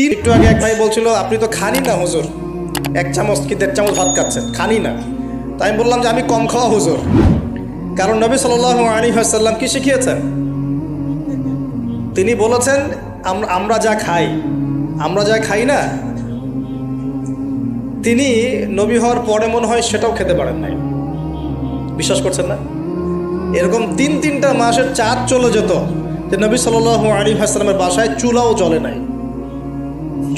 তিন একটু আগে এক ভাই বলছিল, আপনি তো খানি না, হুজুর। এক চামচ কি দেড় চামচ ভাত খাচ্ছেন? খানি না। তাই আমি বললাম যে, আমি কম খাওয়া, হুজুর। কারণ নবী সাল আলী হাসাল্লাম কি শিখিয়েছেন? তিনি বলেছেন আমরা যা খাই, আমরা যা খাই না, তিনি নবী হওয়ার পরে মনে হয় সেটাও খেতে পারেন নাই। বিশ্বাস করছেন না? এরকম তিন তিনটা মাসের চাঁদ চলে যেত যে নবী সাল আলী হাসলামের বাসায় চুলাও জ্বলে নাই।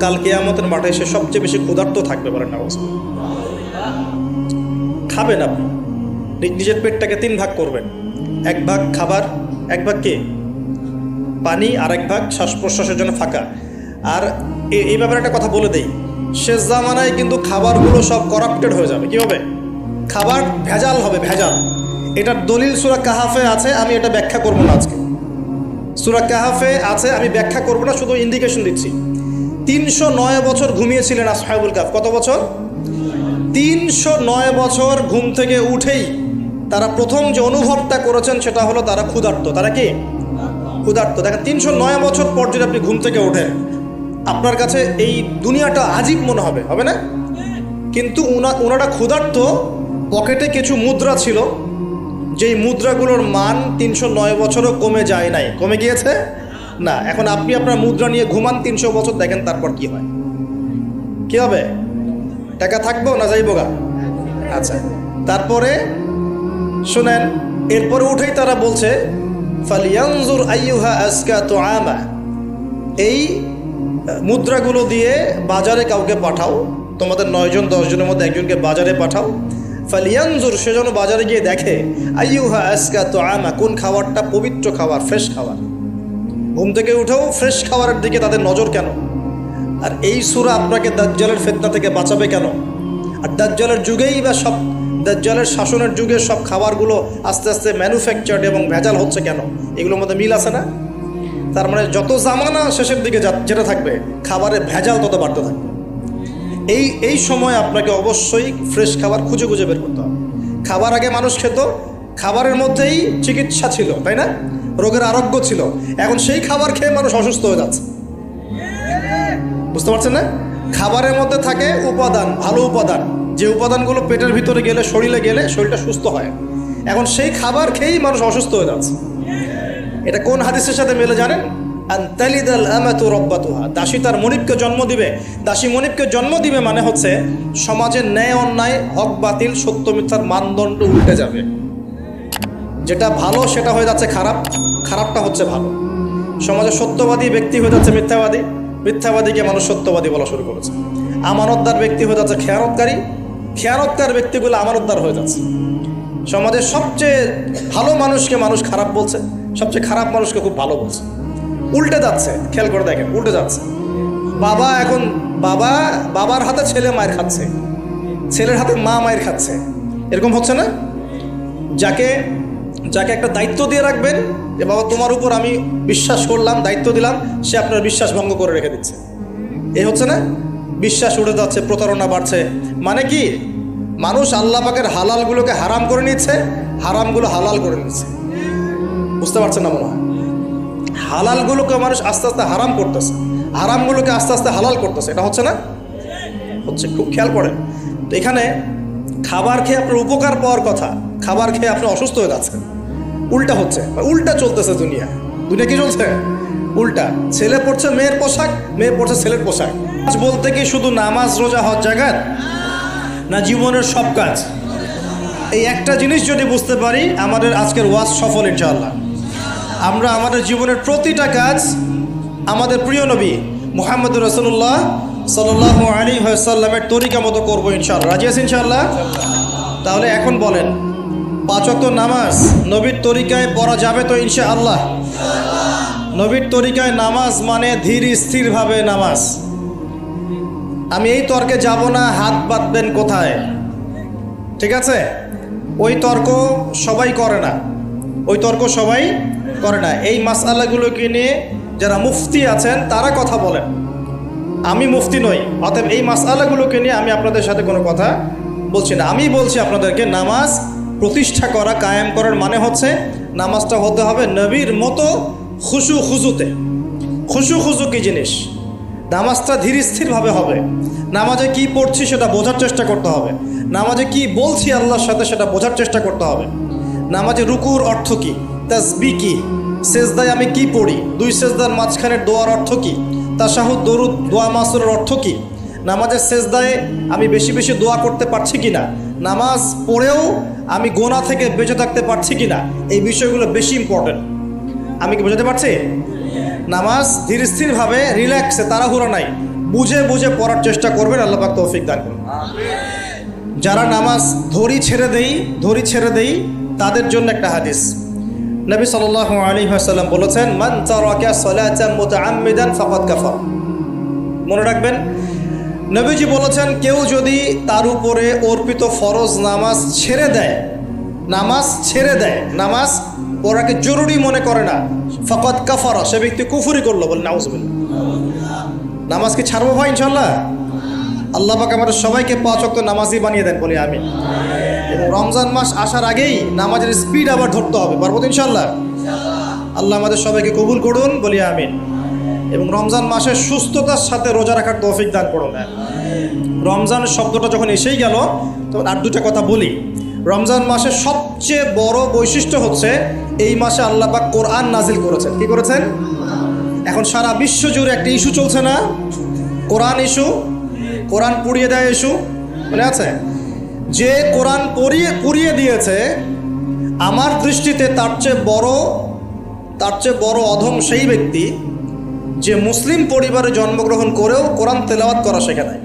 কাল কেয়ামতের মাঠে সে সবচেয়ে বেশি ক্ষুধার্ত থাকবে বলেন না খাবেন আপনি। নিজের পেটটাকে তিন ভাগ করবেন। এক ভাগ খাবার, এক ভাগ কে? পানি আর এক ভাগ শ্বাস প্রশ্বাসের জন্য ফাঁকা। আর এই ব্যাপারে একটা কথা বলে দেই। শেষ জামানায় কিন্তু খাবারগুলো সব করাপ্টেড হয়ে যাবে। কি হবে খাবার ভেজাল হবে, ভেজাল। এটার দলিল সুরা কাহাফে আছে, আমি এটা ব্যাখ্যা করব না আজকে। সুরা কাহাফে আছে, আমি ব্যাখ্যা করব না, শুধু ইন্ডিকেশন দিচ্ছি। তিনশো নয় বছর ঘুমিয়েছিলেন আসহাবুল কাফ। কত বছর? তিনশো নয় বছর ঘুম থেকে উঠেই তারা প্রথম যে অনুভবটা করেছেন সেটা হলো তারা ক্ষুধার্ত। তারা কি? ক্ষুধার্ত। দেখেন তিনশো নয় বছর পর যদি আপনি ঘুম থেকে ওঠেন, আপনার কাছে এই দুনিয়াটা আজীব মনে হবে হবে না? কিন্তু ওনারা ক্ষুধার্ত, পকেটে কিছু মুদ্রা ছিল, যেই মুদ্রাগুলোর মান তিনশো নয় বছরও কমে যায় নাই। কমে গিয়েছে? না, এখন আপনি আপনার মুদ্রা নিয়ে ঘুমান তিনশো বছর, দেখেন তারপর কি হয়। কি হবে? টাকা থাকব না যাইবো গা? আচ্ছা তারপরে শুনেন, এরপরে উঠেই তারা বলছে তো আমা এই মুদ্রাগুলো দিয়ে বাজারে কাউকে পাঠাও, তোমাদের নয়জন, দশজনের মধ্যে একজনকে বাজারে পাঠাও। ফালিয়ানজুর, সে যেন বাজারে গিয়ে দেখে, আইয়ুহা আজকা তো আমা কোন খাবারটা পবিত্র খাবার, ফ্রেশ খাবার? ঘুম থেকে উঠেও ফ্রেশ খাবারের দিকে তাদের নজর কেন? আর এই সুরা আপনাকে দাজ্জালের ফেতনা থেকে বাঁচাবে কেন? আর দাজ্জালের যুগেই বা সব, দাজ্জালের শাসনের যুগে সব খাবারগুলো আস্তে আস্তে ম্যানুফ্যাকচার্ড এবং ভেজাল হচ্ছে কেন? এগুলোর মধ্যে মিল আছে না? তার মানে যত জামানা শেষের দিকে যেটা থাকবে খাবারের ভেজাল তত বাড়তে থাকবে। এই এই সময় আপনাকে অবশ্যই ফ্রেশ খাবার খুঁজে খুঁজে বের করতে হবে। খাবার আগে মানুষ খেত, খাবারের মধ্যেই চিকিৎসা ছিল, তাই না? রোগের আরোগ্য ছিল। এখন সেই খাবার খেয়ে মানুষ অসুস্থ হয়ে যাচ্ছে। বুঝতে পারছেন না? খাবারের মধ্যে থাকে উপাদান, ভালো উপাদান। যে উপাদানগুলো পেটের ভিতরে গেলে, শরীরে গেলে শরীরটা সুস্থ হয়। এখন সেই খাবার খেয়েই মানুষ অসুস্থ হয়ে যাচ্ছে। এটা কোন হাদিসের সাথে মেলে জানেন? দাসী তার মনিবকে জন্ম দিবে। দাসী মনিবকে জন্ম দিবে মানে হচ্ছে সমাজের ন্যায় অন্যায়, হক বাতিল, সত্য মিথ্যার মানদণ্ড উল্টে যাবে। যেটা ভালো, সেটা হয়ে যাচ্ছে খারাপ, খারাপটা হচ্ছে ভালো। সমাজে সত্যবাদী ব্যক্তি হয়ে যাচ্ছে মিথ্যাবাদী, মিথ্যাবাদীকে মানুষ সত্যবাদী বলা শুরু করেছে। আমানতদার ব্যক্তি হয়ে যাচ্ছে খেয়ানতকারী খেয়ারতকার ব্যক্তিগুলো আমানতদার হয়ে যাচ্ছে। সমাজের সবচেয়ে ভালো মানুষকে মানুষ খারাপ বলছে, সবচেয়ে খারাপ মানুষকে খুব ভালো বলছে। উল্টে যাচ্ছে, খেয়াল করে দেখেন, উল্টে যাচ্ছে। বাবা এখন, বাবা, বাবার হাতে ছেলে মায়ের খাচ্ছে, ছেলের হাতে মা মায়ের খাচ্ছে, এরকম হচ্ছে না? যাকে যাকে একটা দায়িত্ব দিয়ে রাখবেন যে, বাবা, তোমার উপর আমি বিশ্বাস করলাম, দায়িত্ব দিলাম, সে আপনার বিশ্বাস ভঙ্গ করে রেখে দিচ্ছে। এই হচ্ছে না? বিশ্বাস উঠে যাচ্ছে, প্রতারণা বাড়ছে। মানে কি? মানুষ আল্লাহ পাকের হালালগুলোকে হারাম করে নিচ্ছে, হারামগুলো হালাল করে নিচ্ছে। বুঝতে পারছেন না মনে হয়? হালালগুলোকে মানুষ আস্তে আস্তে হারাম করতেছে, হারামগুলোকে আস্তে আস্তে হালাল করতেছে। এটা হচ্ছে না? হচ্ছে, খুব খেয়াল করেন। তো এখানে খাবার খেয়ে আপনার উপকার পাওয়ার কথা খাবার খেয়ে আপনি অসুস্থ হয়ে যাচ্ছেন। উল্টা হচ্ছে উল্টা চলতেছে দুনিয়া। দুনিয়া কি চলছে? উল্টা। ছেলে পড়ছে মেয়ের পোশাক, মেয়ে পড়ছে ছেলের পোশাক। আজ বলতে কি শুধু নামাজ, রোজা, হজ জাগাত না, জীবনের সব কাজ। এই একটা জিনিস যদি বুঝতে পারি, আমাদের আজকের ওয়াজ সফল ইনশাআল্লাহ। আমরা আমাদের জীবনের প্রতিটা কাজ আমাদের প্রিয় নবী মোহাম্মদ রসুল্লাহ সাল্লাহ আলী সাল্লামের তরিকা মতো করব ইনশাআল্লাহ। রাজি আছি ইনশাআল্লাহ? তাহলে এখন বলেন পাঁচক নামাজ নবীর তরিকায় পড়া যাবে তো ইনশাআল্লাহ। নবীর তরিকায় নামাজ মানে ধীর স্থিরভাবে নামাজ। আমি এই তর্কে যাব না, হাত বাঁধবেন কোথায়? ঠিক আছে? ওই তর্ক সবাই করে না। ওই তর্ক সবাই করে না। এই মাসালাগুলোকে নিয়ে যারা মুফতি আছেন, তারা কথা বলেন। আমি মুফতি নই, অতএব এই মাসালাগুলোকে নিয়ে আমি আপনাদের সাথে কোনো কথা বলছি না। আমি বলছি আপনাদেরকে নামাজ প্রতিষ্ঠা করা, কায়েম করার মানে হচ্ছে নামাজটা হতে হবে নবীর মতো খুশু খুজুতে। খুশু খুজু কি জিনিস? নামাজটা ধীর স্থিরভাবে হবে। নামাজে কি পড়ছি সেটা বোঝার চেষ্টা করতে হবে। নামাজে কি বলছি আল্লাহর সাথে সেটা বোঝার চেষ্টা করতে হবে। নামাজে রুকুর অর্থ কি? তাসবি কি? সেজদায় আমি কি পড়ি? দুই সেজদার মাঝখানের দোয়ার অর্থ কি? তাসাহুদ, দরুদ, দোয়া মাসুরের অর্থ কী? নামাজের সেজদায় আমি বেশি বেশি দোয়া করতে পারছি কি না নামাজ পড়েও আমি গোনা থেকে বেঁচে থাকতে পারছি কি না এই বিষয়গুলো বেশি ইম্পর্টেন্ট আমি কি বোঝাতে পারছি? নামাজ ধীর স্থিরভাবে রিল্যাক্সে তাড়াহুড়ো নাই। বুঝে বুঝে পড়ার চেষ্টা করবেন, আল্লাহ পাক তৌফিক দান করুন। যারা নামাজ ধরি ছেড়ে দেই, ধরি ছেড়ে দেই, তাদের জন্য একটা হাদিস। নবী সাল্লাল্লাহু আলী ওয়াসাল্লাম বলেছেন, মান তারাকা সালাতান মুতাআম্মিদান ফাকাদ কাফার। মনে রাখবেন নবীজি বলেছেন, কেউ যদি তার উপরে অর্পিত ফরজ নামাজ ছেড়ে দেয়, নামাজ ছেড়ে দেয়, নামাজ ওরাকে জরুরি মনে করে না ফকত কাফারা, সে ব্যক্তি কুফুরি করল বলে নাউজবিল নামাজ কি ছাড়বো ভাই ইনশাল্লাহ আল্লাহ পাক আমাদের সবাইকে পাঁচ অক্ত নামাজি বানিয়ে দেন বলি আমি এবং রমজান মাস আসার আগেই নামাজের স্পিড আবার ধরতে হবে, পারব ইনশাল্লাহ আল্লাহ আমাদের সবাইকে কবুল করুন বলি, আমিন। এবং রমজান মাসে সুস্থতার সাথে রোজা রাখার তৌফিক দান করুন রমজান শব্দটা যখন এসেই গেল তখন আর দুটা কথা বলি। রমজান মাসের সবচেয়ে বড় বৈশিষ্ট্য হচ্ছে এই মাসে আল্লাহ পাক কোরআন নাজিল করেছেন। কি করেছেন? এখন সারা বিশ্ব জুড়ে একটা ইস্যু চলছে না? কোরআন ইস্যু? কোরআন পুড়িয়ে দেয় ইস্যু? মনে আছে? যে কোরআন পড়িয়ে পুড়িয়ে দিয়েছে আমার দৃষ্টিতে তার চেয়ে বড় তার চেয়ে বড় অধম সেই ব্যক্তি যে মুসলিম পরিবারে জন্মগ্রহণ করেও কোরআন তেলাওয়াত করা শেখে নাই।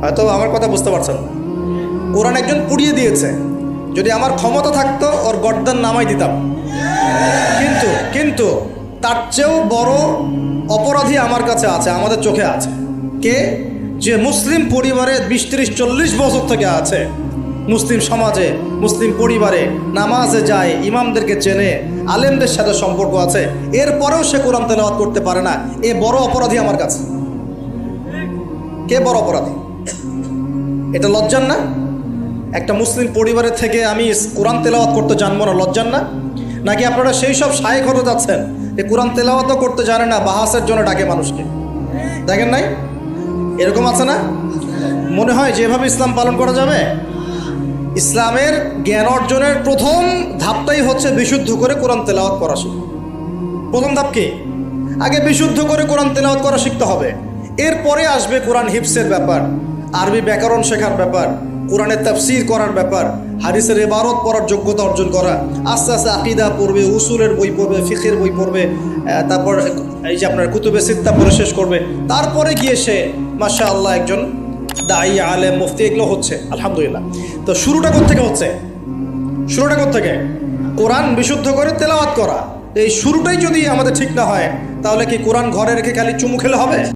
হয়তো আমার কথা বুঝতে পারছেন কোরআন একজন পুড়িয়ে দিয়েছে। যদি আমার ক্ষমতা থাকতো, ওর গর্দান নামাই দিতাম। কিন্তু কিন্তু তার চেয়েও বড় অপরাধী আমার কাছে আছে, আমাদের চোখে আছে। কে? যে মুসলিম পরিবারে বিশ, তিরিশ, চল্লিশ বছর থেকে আছে। মুসলিম সমাজে, মুসলিম পরিবারে নামাজে যায়, ইমামদেরকে চেনে, আলেমদের সাথে সম্পর্ক আছে। এরপরেও সে কোরআন তেলাওয়াত করতে পারে না। এ বড় অপরাধী আমার কাছে। কে বড় অপরাধী? এটা লজ্জান না? একটা মুসলিম পরিবারের থেকে আমি কোরআন তেলাওয়াত করতে জানব না লজ্জান না? নাকি আপনারা সেই সব সাহেক হতে যাচ্ছেন যে কোরআন তেলাওয়াতও করতে জানে না, বাহাসের জন্য ডাকে মানুষকে? দেখেন নাই? এরকম আছে না? মনে হয় যেভাবে ইসলাম পালন করা যাবে ইসলামের জ্ঞান অর্জনের প্রথম ধাপটাই হচ্ছে বিশুদ্ধ করে কোরআন তেলাওয়াত করা শিখ প্রথম ধাপ কি? আগে বিশুদ্ধ করে কোরআন তেলাওয়াত করা শিখতে হবে। এরপরে আসবে কোরআন হিপসের ব্যাপার, আরবি ব্যাকরণ শেখার ব্যাপার, কোরআনের তাফসির করার ব্যাপার, হাদিসের এবারত পড়ার যোগ্যতা অর্জন করা, আস্তে আস্তে আকিদা পড়বে, উসুলের বই পড়বে ফিখের বই পড়বে তারপর এই যে আপনার কুতুবে সিত্তা পড়ে শেষ করবে। তারপরে গিয়ে সে মাসা আল্লাহ একজন দায়ী আলে মুফতি এগুলো হচ্ছে, আলহামদুলিল্লাহ। তো শুরুটা থেকে হচ্ছে? শুরুটা থেকে কোরআন বিশুদ্ধ করে তেলাওয়াত করা। এই শুরুটাই যদি আমাদের ঠিক না হয়, তাহলে কি কোরআন ঘরে রেখে খালি চুমু খেলে হবে?